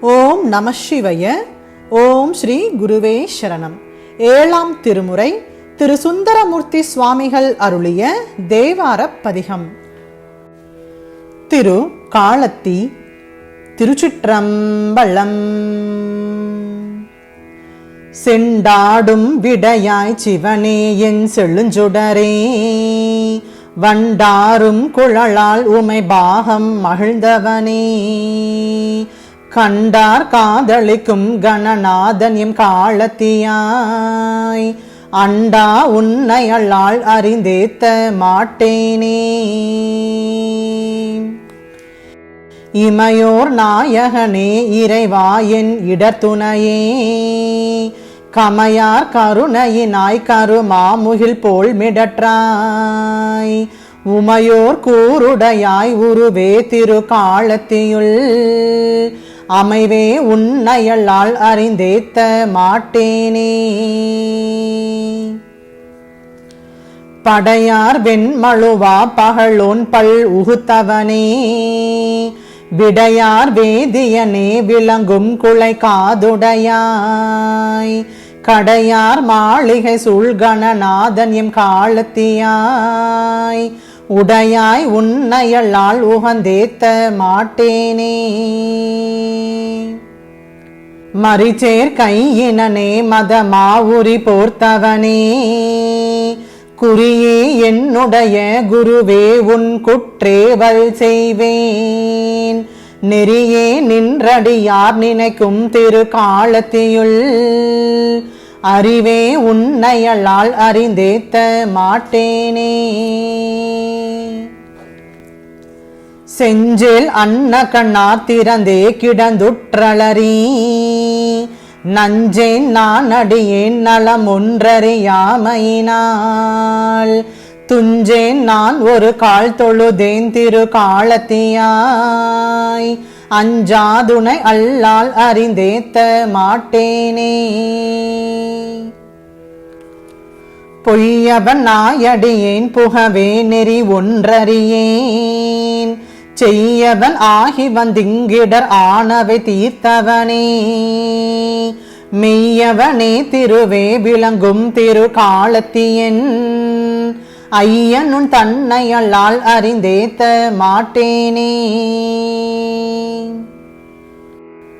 ஓம் நம சிவய. ஓம் ஸ்ரீ குருவே சரணம். ஏழாம் திருமுறை திரு சுந்தரமூர்த்தி சுவாமிகள் அருளிய தேவார பதிகம். திரு காளத்தி திருச்சிற்றம்பலம். செண்டாடும் விடையாய் சிவனே என் செழுஞ்சுடரே. வண்டாரும் குழலால் உமை பாகம் மகிழ்ந்தவனே. கண்டார் காதலிக்கும் கணநாதன் எம் காலத்தியாய். அண்டா உன்னையல்லால் அறிந்தேத்த மாட்டேனே. இமையோர் நாயகனே இறைவா என் இடத்துணையே. கமையார் கருணையினாய் கருமாமுகில் போல் மிடற்றாய். உமையோர் கூருடையாய் உருவே திரு காலத்தியுள் அமைவே உன்னையல்லால் அறிந்தேத்த மாட்டேனே. படையார் வெண்மழுவா பகலோன் பல் உகுத்தவனே. விடையார் வேதியனே விளங்கும் குலை காதுடையாய். கடையார் மாளிகை சூழ்கணநாதன் எம் காலத்தியாய். உடையாய் உன்னையல்லால் உகந்தேத்த மாட்டேனே. மறிச்சேர் கையினனே மதமாவுரி போர்த்தவனே. குறியே என்னுடைய குருவே உன் குற்றேவல் செய்வேன். நெறியே நின்றடியார் நினைக்கும் திரு காலத்தியுள் அறிவே உன்னையலால் அறிந்தேத்த மாட்டேனே. செஞ்சேல் அன்ன கண்ணா திறந்தே கிடந்துற்றளறி நஞ்சேன் நான் அடியேன் நலம் ஒன்றறியாமையினால் துஞ்சேன் நான் ஒரு கால் தொழுதேன் திரு காலத்தியாய். அஞ்சாதுனை அல்லால் அறிந்தேத்த மாட்டேனே. பொய்யவன் நாயடியேன் புகவே நெறி ஒன்றறியேன். செய்யவன் ஆகி வந்திங்கிடர் ஆனவை தீர்த்தவனே. மெய்யவனே திருவே விளங்கும் திரு காலத்தியன் ஐயனுன் தன்னையல்லால் அறிந்தேத்த மாட்டேனே.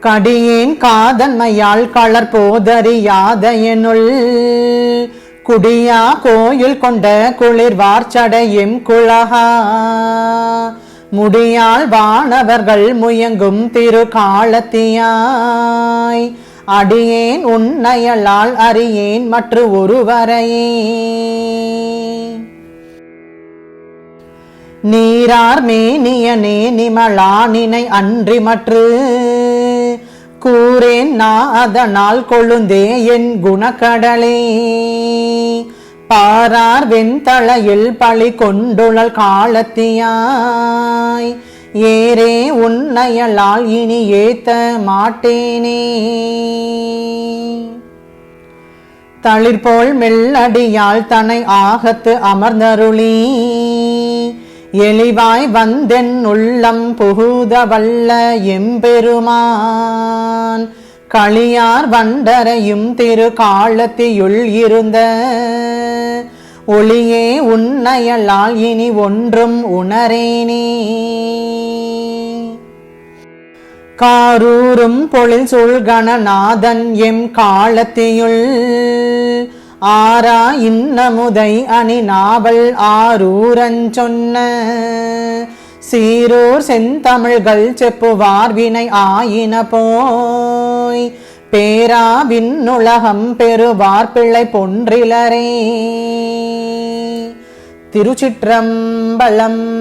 கடியேன் காதன்மையால் களர் போதறியாத என்னுள் குடியா கோயில் கொண்ட குளிர் வார்ச்சடையும் குழகா. முடியால் வானவர்கள் முயங்கும் திரு காலத்தியாய் அடியேன் உன்னையலால் அறியேன் மற்ற ஒருவரையே. நீரார் மேனியனே நிமலா நினை அன்றி மற்று. கூறேன் நான் அதனால் கொழுந்தே என் குணக்கடலே. பாரார் வெண்தளையில் பழி கொண்டுழல் காலத்தியாய். ஏரே உன்னையலால் இனி ஏத்த மாட்டேனே. தளிர்போல் மெல்லடியால் தனை ஆகத்து அமர்ந்தருளி. எளிவாய் வந்தென் உள்ளம் புகுத வல்ல எம்பெருமான். களியார் வண்டரையும் திரு காலத்தியுள் இருந்த. ஒளியே உன்னையலால் இனி ஒன்றும் உணரேனே. காரூரும் பொழில் சூழ்கணநாதன் எம் காலத்தியுள். ஆரா இன்னமுதை அணி நாவல் ஆரூரஞ்சொன்ன சீரூர் செந்தமிழ்கள் செப்புவார் வினை ஆயின போ பேரா விண்ணுலகம் பெறுவார் பிள்ளை பொன்றிலரே. திருச்சிற்றம்பலம்